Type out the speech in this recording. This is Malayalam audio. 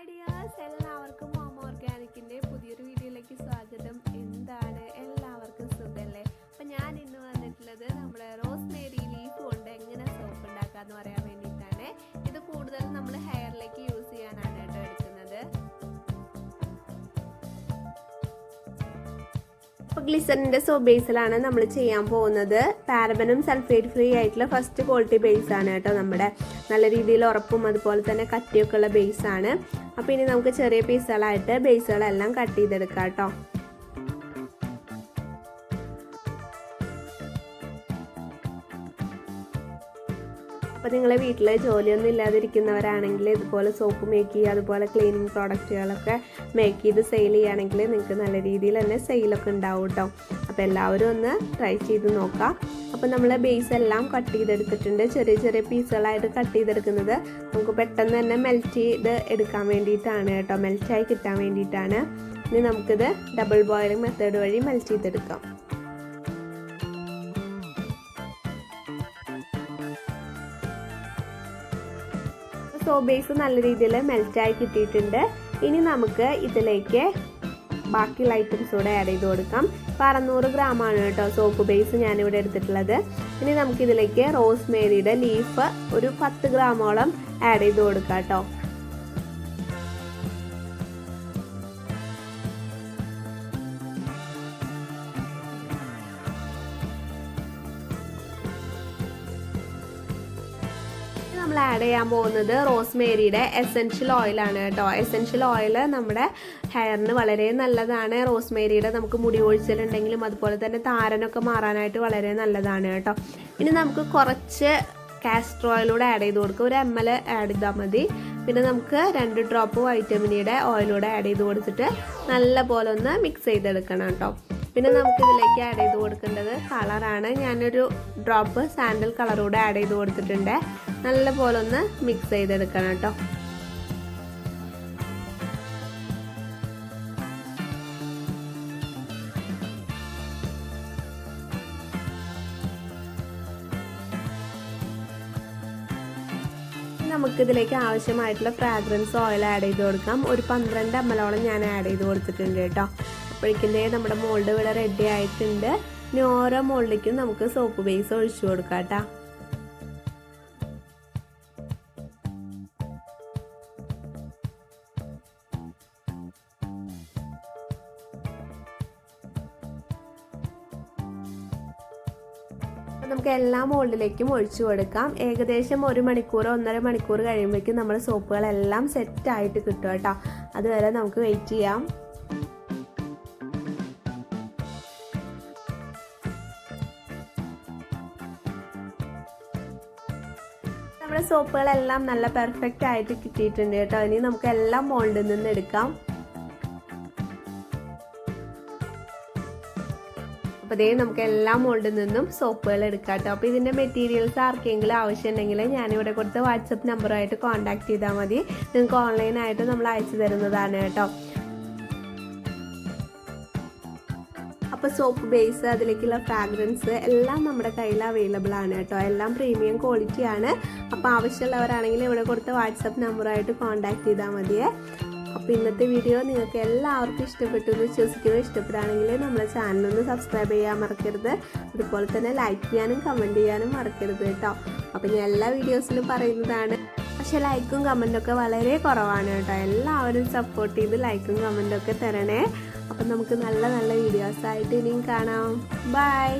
ஹாய் டியர்ஸ் எல்லாருக்கும் അപ്പോൾ ഗ്ലിസറിന്റെ സോ ബേസിലാണ് നമ്മൾ ചെയ്യാൻ പോകുന്നത്. പാരബനും സൾഫേറ്റ് ഫ്രീ ആയിട്ടുള്ള ഫസ്റ്റ് ക്വാളിറ്റി ബേസ് ആണ് കേട്ടോ നമ്മുടെ. നല്ല രീതിയിൽ ഉറപ്പും അതുപോലെ തന്നെ കട്ടിയൊക്കെ ഉള്ള ബേസ് ആണ്. അപ്പോൾ ഇനി നമുക്ക് ചെറിയ പീസുകളായിട്ട് ബേസുകളെല്ലാം കട്ട് ചെയ്തെടുക്കാം കേട്ടോ. അപ്പോൾ നിങ്ങളെ വീട്ടിൽ ജോലിയൊന്നും ഇല്ലാതിരിക്കുന്നവരാണെങ്കിൽ ഇതുപോലെ സോപ്പ് മേക്ക് ചെയ്യുക അതുപോലെ ക്ലീനിങ് പ്രോഡക്റ്റുകളൊക്കെ മേക്ക് ചെയ്ത് സെയിൽ ചെയ്യുകയാണെങ്കിൽ നിങ്ങൾക്ക് നല്ല രീതിയിൽ തന്നെ സെയിലൊക്കെ ഉണ്ടാവും കേട്ടോ അപ്പോൾ എല്ലാവരും ഒന്ന് ട്രൈ ചെയ്ത് നോക്കാം. അപ്പോൾ നമ്മൾ ബേസ് എല്ലാം കട്ട് ചെയ്തെടുത്തിട്ടുണ്ട്. ചെറിയ ചെറിയ പീസുകളായിട്ട് കട്ട് ചെയ്തെടുക്കുന്നത്. നമുക്ക് പെട്ടെന്ന് തന്നെ മെൽറ്റ് ചെയ്ത് എടുക്കാൻ വേണ്ടിയിട്ടാണ് കേട്ടോ മെൽറ്റായി കിട്ടാൻ വേണ്ടിയിട്ടാണ്. ഇനി നമുക്കിത് ഡബിൾ ബോയിലിംഗ് മെത്തേഡ് വഴി മെൽറ്റ് ചെയ്തെടുക്കാം. സോ ബേസ് നല്ല രീതിയിൽ മെൽറ്റായി കിട്ടിയിട്ടുണ്ട്. ഇനി നമുക്ക് ഇതിലേക്ക് ബാക്കിയുള്ള ഐറ്റംസ് കൂടെ ആഡ് ചെയ്ത് കൊടുക്കാം. അപ്പോൾ അറുന്നൂറ് ഗ്രാമാണ് കേട്ടോ സോപ്പ് ബേസ് ഞാനിവിടെ എടുത്തിട്ടുള്ളത്. ഇനി നമുക്കിതിലേക്ക് റോസ് മേരിയുടെ ലീഫ് ഒരു പത്ത് ഗ്രാമോളം ആഡ് ചെയ്ത് കൊടുക്കാം കേട്ടോ. നമ്മൾ ആഡ് ചെയ്യാൻ പോകുന്നത് റോസ്മേരിയുടെ എസെൻഷ്യൽ ഓയിലാണ് കേട്ടോ. എസെൻഷ്യൽ ഓയിൽ നമ്മുടെ ഹെയറിന് വളരെ നല്ലതാണ്. റോസ്മേരിയുടെ നമുക്ക് മുടി ഒഴിച്ചിലുണ്ടെങ്കിലും അതുപോലെ തന്നെ താരനൊക്കെ മാറാനായിട്ട് വളരെ നല്ലതാണ് കേട്ടോ. ഇനി നമുക്ക് കുറച്ച് കാസ്റ്റർ ഓയിലൂടെ ആഡ് ചെയ്ത് കൊടുക്കുക ഒരു എം എൽ ആഡ് ചെയ്താൽ മതി. പിന്നെ നമുക്ക് രണ്ട് ഡ്രോപ്പ് വൈറ്റമിനിയുടെ ഓയിലൂടെ ആഡ് ചെയ്ത് കൊടുത്തിട്ട് നല്ല പോലെ ഒന്ന് മിക്സ് ചെയ്തെടുക്കണം കേട്ടോ. പിന്നെ നമുക്ക് ഇതിലേക്ക് ആഡ് ചെയ്ത് കൊടുക്കേണ്ടത് കളറാണ് ഞാനൊരു ഡ്രോപ്പ് സാൻഡൽ കളറൂടെ ആഡ് ചെയ്ത് കൊടുത്തിട്ടുണ്ട്. നല്ലപോലെ ഒന്ന് മിക്സ് ചെയ്തെടുക്കണം കേട്ടോ. നമുക്കിതിലേക്ക് ആവശ്യമായിട്ടുള്ള ഫ്രാഗ്രൻസ് ഓയിൽ ആഡ് ചെയ്ത് കൊടുക്കാം. ഒരു പന്ത്രണ്ട് അമ്മലോളം ഞാൻ ആഡ് ചെയ്ത് കൊടുത്തിട്ടുണ്ട് കേട്ടോ. അപ്പോഴേക്കിന്റെ നമ്മുടെ മോൾഡ് ഇവിടെ റെഡി ആയിട്ടുണ്ട്. ഇനി ഓരോ മോൾഡിലേക്കും നമുക്ക് സോപ്പ് ബേസ് ഒഴിച്ചു കൊടുക്കാം നമുക്ക് എല്ലാ മോൾഡിലേക്കും ഒഴിച്ചു കൊടുക്കാം. ഏകദേശം ഒരു മണിക്കൂർ ഒന്നര മണിക്കൂർ കഴിയുമ്പോഴേക്കും നമ്മുടെ സോപ്പുകളെല്ലാം സെറ്റായിട്ട് കിട്ടും കേട്ടോ അതുവരെ നമുക്ക് വെയിറ്റ് ചെയ്യാം. നമ്മുടെ സോപ്പുകളെല്ലാം നല്ല പെർഫെക്റ്റ് ആയിട്ട് കിട്ടിയിട്ടുണ്ട് കേട്ടോ. ഇനി നമുക്ക് എല്ലാം മോൾഡിൽ നിന്ന് എടുക്കാം. അപ്പോൾ ഇതേ നമുക്ക് എല്ലാ മോൾഡിൽ നിന്നും സോപ്പുകൾ എടുക്കാം കേട്ടോ. അപ്പോൾ ഇതിന്റെ മെറ്റീരിയൽസ് ആർക്കെങ്കിലും ആവശ്യമുണ്ടെങ്കിൽ ഞാനിവിടെ കൊടുത്ത വാട്സപ്പ് നമ്പറുമായിട്ട് കോൺടാക്ട് ചെയ്താൽ മതി. നിങ്ങൾക്ക് ഓൺലൈനായിട്ട് നമ്മൾ അയച്ചു തരുന്നതാണ് കേട്ടോ. അപ്പോൾ സോപ്പ് ബേസ് അതിലേക്കുള്ള ഫ്രാഗ്രൻസ് എല്ലാം നമ്മുടെ കയ്യിൽ അവൈലബിൾ ആണ് കേട്ടോ. എല്ലാം പ്രീമിയം ക്വാളിറ്റി ആണ്. അപ്പോൾ ആവശ്യമുള്ളവരാണെങ്കിൽ ഇവിടെ കൊടുത്ത വാട്സപ്പ് നമ്പറായിട്ട് കോൺടാക്ട് ചെയ്താൽ മതിയേ അപ്പോൾ ഇന്നത്തെ വീഡിയോ നിങ്ങൾക്ക് എല്ലാവർക്കും ഇഷ്ടപ്പെട്ടു എന്ന് വിശ്വസിക്കുക ഇഷ്ടപ്പെടുകയാണെങ്കിൽ നമ്മുടെ ചാനലൊന്ന് സബ്സ്ക്രൈബ് ചെയ്യാൻ മറക്കരുത്. അതുപോലെ തന്നെ ലൈക്ക് ചെയ്യാനും കമന്റ് ചെയ്യാനും മറക്കരുത് കേട്ടോ. അപ്പോൾ ഞാൻ എല്ലാ വീഡിയോസിലും പറയുന്നതാണ്. പക്ഷെ ലൈക്കും കമന്റൊക്കെ വളരെ കുറവാണ് കേട്ടോ. എല്ലാവരും സപ്പോർട്ട് ചെയ്ത് ലൈക്കും കമന്റൊക്കെ തരണേ. അപ്പം നമുക്ക് നല്ല നല്ല വീഡിയോസായിട്ട് ഇനിയും കാണാം. ബൈ